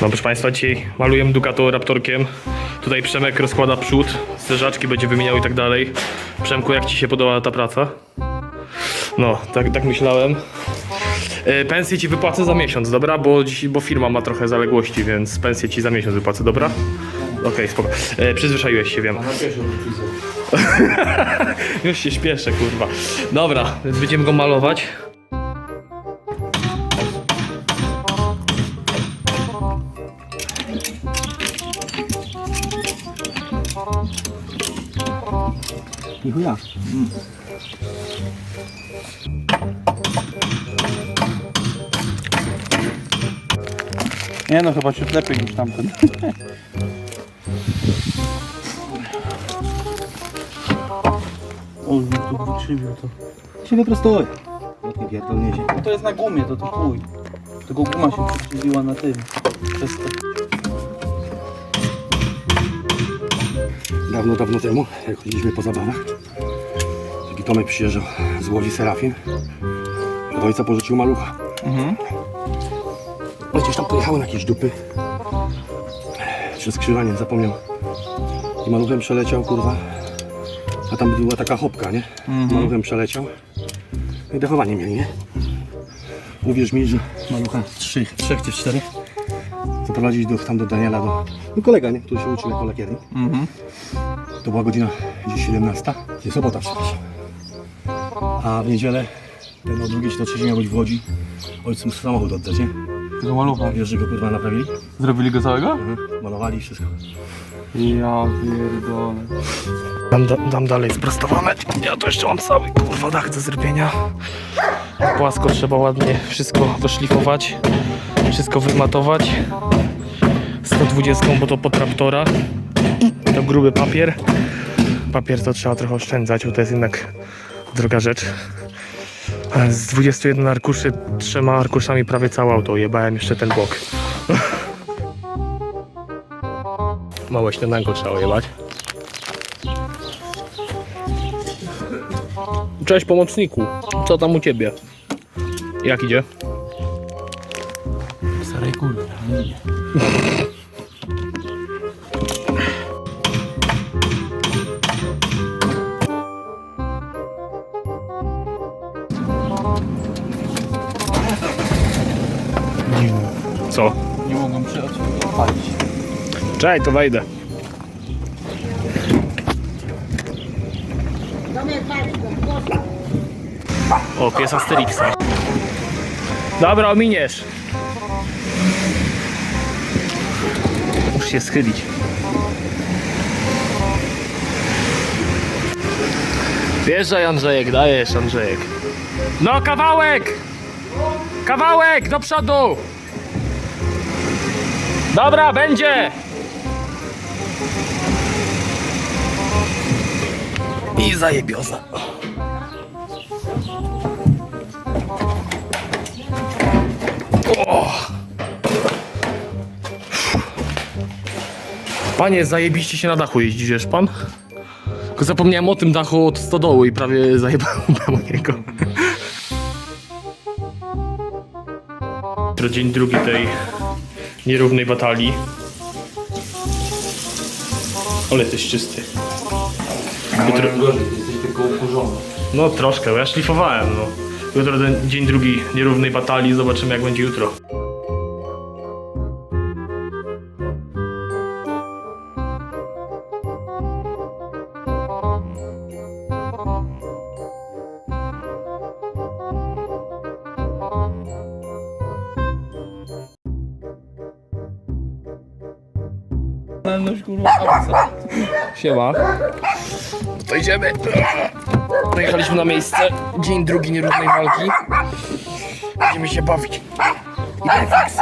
No proszę Państwa, dzisiaj malujemy Ducato Raptorkiem. Tutaj Przemek rozkłada przód, zderzaczki będzie wymieniał i tak dalej. Przemku, jak Ci się podoba ta praca? No, tak, tak myślałem. E, Pensję Ci wypłacę za miesiąc, dobra? Bo, dziś, bo firma ma trochę zaległości, więc pensję Ci za miesiąc wypłacę, dobra? Okej, spoko. E, przyzwyczaiłeś się, wiem. Już się śpieszę, kurwa. Dobra, więc będziemy go malować. Nichuja. Nie no, chyba ciut lepiej niż tamten. O, mi tu wykrzywił to. Się wyprostuj. No ty pierdolnie się. No to jest na gumie, to to chuj. Tylko guma się przykrzywiła na tym. Przez to. Dawno, dawno temu, jak chodziliśmy po zabawach, taki Tomek przyjeżdżał z Łodzi Serafin. Od ojca pożyczył malucha. Mhm. No gdzieś tam pojechały na jakieś dupy. Czy skrzyżanie zapomniał. I maluchem przeleciał, kurwa. A tam była taka hopka, nie? Maluchem przeleciał. No i dechowanie mieli, nie? Uwierz mi, że malucha trzech, trzech czy czterech zaprowadzić do, tam do Daniela, do, do kolega, nie? Który się uczył jako lakiernik. Mhm. To była godzina gdzieś 17, nie sobota przepraszam. A w niedzielę ten o drugiej czy do trzeciej miał być w Łodzi. Ojcu musi samochód oddać, nie? Tego malucha. Wiesz, że go kurwa naprawili? Zrobili go całego? Mhm. Malowali i wszystko. Ja pierdolę. Dam, dam, dam dalej sprostowane. Ja to jeszcze mam cały kurwa dach do zrobienia. Płasko trzeba ładnie wszystko doszlifować. Wszystko wymatować. 120, bo to pod raptora. To gruby papier. Papier to trzeba trochę oszczędzać, bo to jest jednak droga rzecz. Z 21 arkuszy, trzema arkuszami prawie całe auto jebałem jeszcze ten bok. Małe śniadanko trzeba ojebać. Cześć pomocniku, co tam u ciebie? Jak idzie? Starej kurwa. Co? Nie mogłem przy odpalić. Czekaj, to wejdę. O, pies Asterixa. Dobra, ominiesz. Się schylić. Wjeżdżaj Andrzejek, dajesz Andrzejek. No kawałek! Kawałek do przodu! Dobra, będzie! I zajebioza. O! Panie, zajebiście się na dachu jeździ, wiesz pan? Tylko zapomniałem o tym dachu od stodoły i prawie zajebałem o niego. To dzień drugi tej nierównej batalii. Ale jesteś czysty. Jutro, gorzej, jesteś tylko uporzony. no troszkę, bo ja szlifowałem, no. Jutro dzień drugi nierównej batalii, zobaczymy jak będzie jutro. Normalność kurwa. Siema. No to idziemy. Dojechaliśmy na miejsce. Dzień drugi nierównej walki. Będziemy się bawić. Idefix.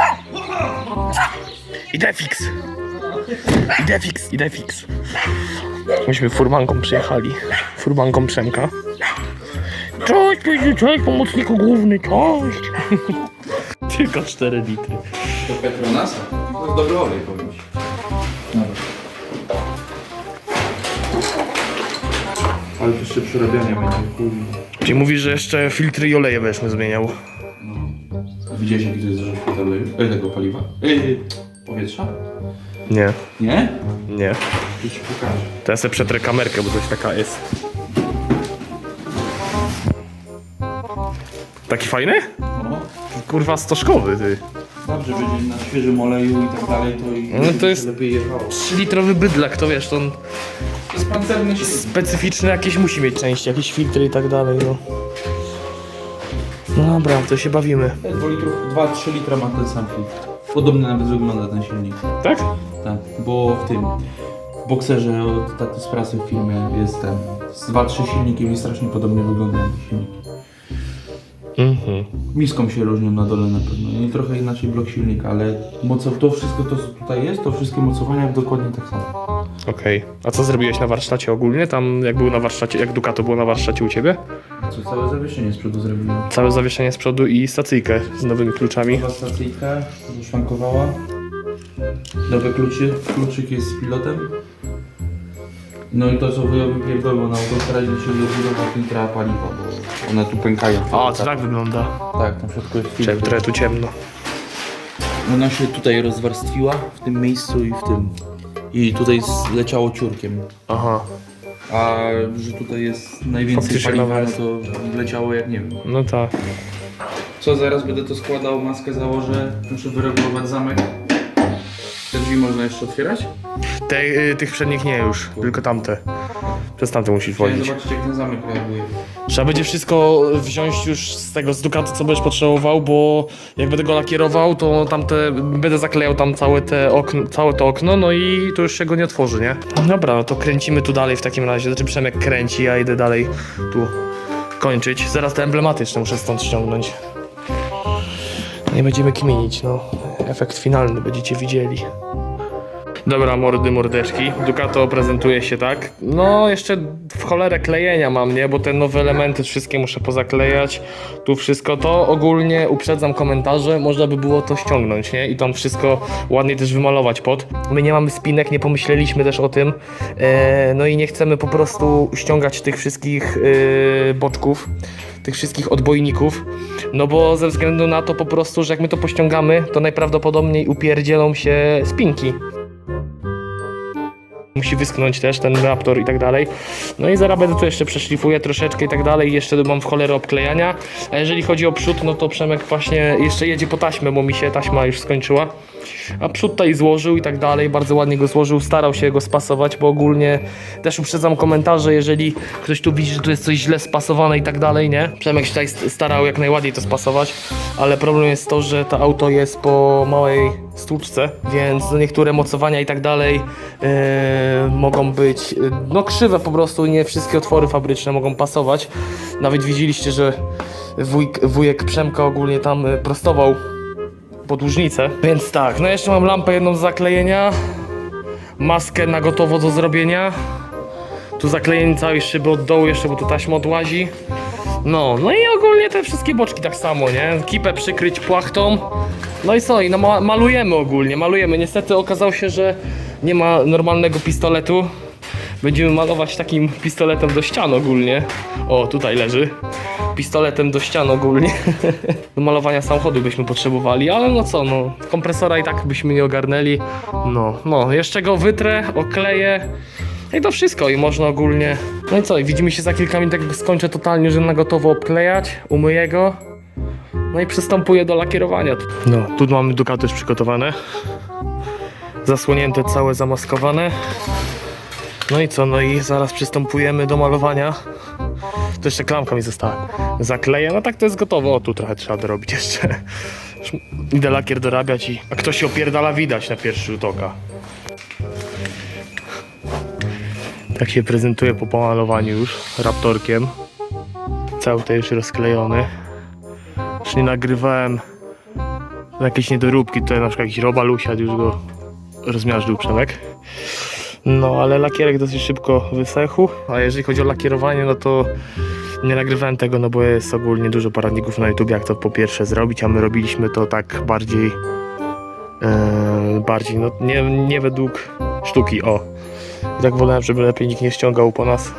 Idefix. Idefix. Idefix. Myśmy furmanką przyjechali. Furmanką Przemka. Cześć, cześć, cześć, pomocniku główny, cześć. Tylko 4 litry. To Petronasa? To jest dobry olej powiem Ale to jeszcze przerabiania będzie, kurwa. Czyli mówisz, że jeszcze filtry i oleje będziesz zmieniał. Widziałeś jaki to jest zarząd oleju? E, tego paliwa? Ej, powietrza? Nie, Nie? nie. Już ci pokażę. To ja sobie przetrę kamerkę, bo coś taka jest. Taki fajny? No, Kurwa stożkowy, ty. dobrze, będzie na świeżym oleju i tak dalej, to i No to jest- lepiej jechało. 3-litrowy bydlak, to wiesz, to on To pancerny silnik. specyficzne jakieś musi mieć części, jakieś filtry i tak dalej, no. No dobra, to się bawimy. 2 litrów, 2-3 litra ma ten sam filtr. Podobny nawet wygląda ten silnik. Tak? Tak, bo w tym, w bokserze od taty z prasy w filmie jest ten, z 2-3 silnikiem i strasznie podobnie wyglądają te silniki. Mhm. Miską się różnią na dole na pewno i trochę inaczej blok silnika, ale moco, to wszystko to co tutaj jest, to wszystkie mocowania dokładnie tak samo. Okej. A co zrobiłeś na warsztacie ogólnie? Tam jak był na warsztacie, jak Ducato było na warsztacie u ciebie? Co całe zawieszenie z przodu zrobiłem. Całe zawieszenie z przodu i stacyjkę z nowymi kluczami. Nowa stacyjka, szwankowała. Nowy kluczy, kluczyk jest z pilotem. No i to co wypierdolą na autostradzie, czyli budowa filtra paliwa, bo one tu pękają. A, to tak wygląda. Tak, na środku jest filtr. trochę tu ciemno. Ona się tutaj rozwarstwiła, w tym miejscu i w tym. I tutaj leciało ciurkiem. Aha. A że tutaj jest najwięcej Faktycznie paliwa, no nawet. to leciało jak nie wiem. No tak. Co, zaraz będę to składał, maskę założę, muszę wyregulować zamek. Te drzwi można jeszcze otwierać? Te, y, tych przednich nie już, tylko tamte. Przez tamte musisz Chciałem wchodzić. zobaczyć jak ten zamek reaguje. Trzeba będzie wszystko wziąć już z tego, z Ducatu, co będziesz potrzebował, bo jak będę go lakierował, to tamte, będę zaklejał tam całe, te okno, całe to okno, no i to już się go nie otworzy, nie? Dobra, no to kręcimy tu dalej w takim razie. Znaczy Przemek kręci, ja idę dalej tu kończyć. Zaraz te emblematy jeszcze muszę stąd ściągnąć. Nie będziemy kminić, no. Efekt finalny będziecie widzieli. Dobra, mordy, mordeczki. Ducato prezentuje się tak. No, jeszcze w cholerę klejenia mam, nie? Bo te nowe elementy wszystkie muszę pozaklejać. Tu wszystko to. Ogólnie uprzedzam komentarze, można by było to ściągnąć, nie? I tam wszystko ładnie też wymalować pod. My nie mamy spinek, nie pomyśleliśmy też o tym. E, no i nie chcemy po prostu ściągać tych wszystkich e, boczków tych wszystkich odbojników, no bo ze względu na to po prostu, że jak my to pościągamy, to najprawdopodobniej upierdzielą się spinki. Musi wyschnąć też ten raptor i tak dalej. No i zaraz będę tu jeszcze przeszlifuję troszeczkę i tak dalej. Jeszcze mam w cholerę obklejania. A jeżeli chodzi o przód, no to Przemek właśnie jeszcze jedzie po taśmę, bo mi się taśma już skończyła. A przód tutaj złożył i tak dalej, bardzo ładnie go złożył, starał się go spasować, bo ogólnie też uprzedzam komentarze, jeżeli ktoś tu widzi, że tu jest coś źle spasowane i tak dalej, nie? Przemek się tutaj st- starał jak najładniej to spasować, ale problem jest to, że to auto jest po małej stłuczce, więc no niektóre mocowania i tak dalej e, mogą być no krzywe po prostu, nie wszystkie otwory fabryczne mogą pasować. Nawet widzieliście, że wujek, wujek Przemka ogólnie tam e, prostował podłużnicę. Więc tak, no jeszcze mam lampę jedną z zaklejenia, maskę na gotowo do zrobienia. Tu zaklejenie całej szyby od dołu jeszcze, bo tu taśma odłazi. No, no i ogólnie te wszystkie boczki tak samo, nie? Kipę przykryć płachtą. No i co? I no ma malujemy ogólnie, malujemy. Niestety okazało się, że nie ma normalnego pistoletu. Będziemy malować takim pistoletem do ścian ogólnie. O, tutaj leży. Pistoletem do ścian ogólnie. Do malowania samochodu byśmy potrzebowali, ale no co, no kompresora i tak byśmy nie ogarnęli. No, no, jeszcze go wytrę, okleję. No I to wszystko i można ogólnie. No i co, widzimy się za kilka minut, jak skończę totalnie, że na gotowo obklejać, umyję go. No i przystępuję do lakierowania. No, tu mamy Ducato już przygotowane. Zasłonięte, całe zamaskowane. No i co, no i zaraz przystępujemy do malowania. To jeszcze klamka mi została. Zakleję, no tak to jest gotowe. O, tu trochę trzeba dorobić jeszcze. Idę lakier dorabiać i... A kto się opierdala widać na pierwszy rzut oka. Tak się prezentuje po pomalowaniu już raptorkiem. Cały to już rozklejony. Już nie nagrywałem jakieś niedoróbki. Tutaj na przykład jakiś robal usiadł, już go rozmiażdżył Przemek. No, ale lakierek dosyć szybko wysechł. A jeżeli chodzi o lakierowanie, no to nie nagrywałem tego, no bo jest ogólnie dużo poradników na YouTube, jak to po pierwsze zrobić, a my robiliśmy to tak bardziej. e, bardziej, no nie, nie według sztuki, o. I tak wolałem, żeby lepiej nikt nie ściągał po nas.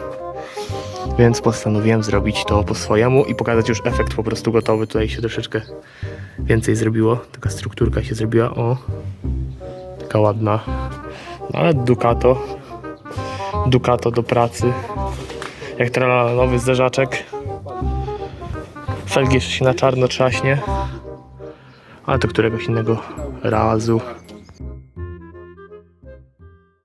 Więc postanowiłem zrobić to po swojemu i pokazać już efekt po prostu gotowy. Tutaj się troszeczkę więcej zrobiło. Taka strukturka się zrobiła, o. taka ładna. No ale Ducato. Ducato do pracy. Jak trala nowy zderzaczek. Felgi jeszcze się na czarno trzaśnie. Ale to któregoś innego razu.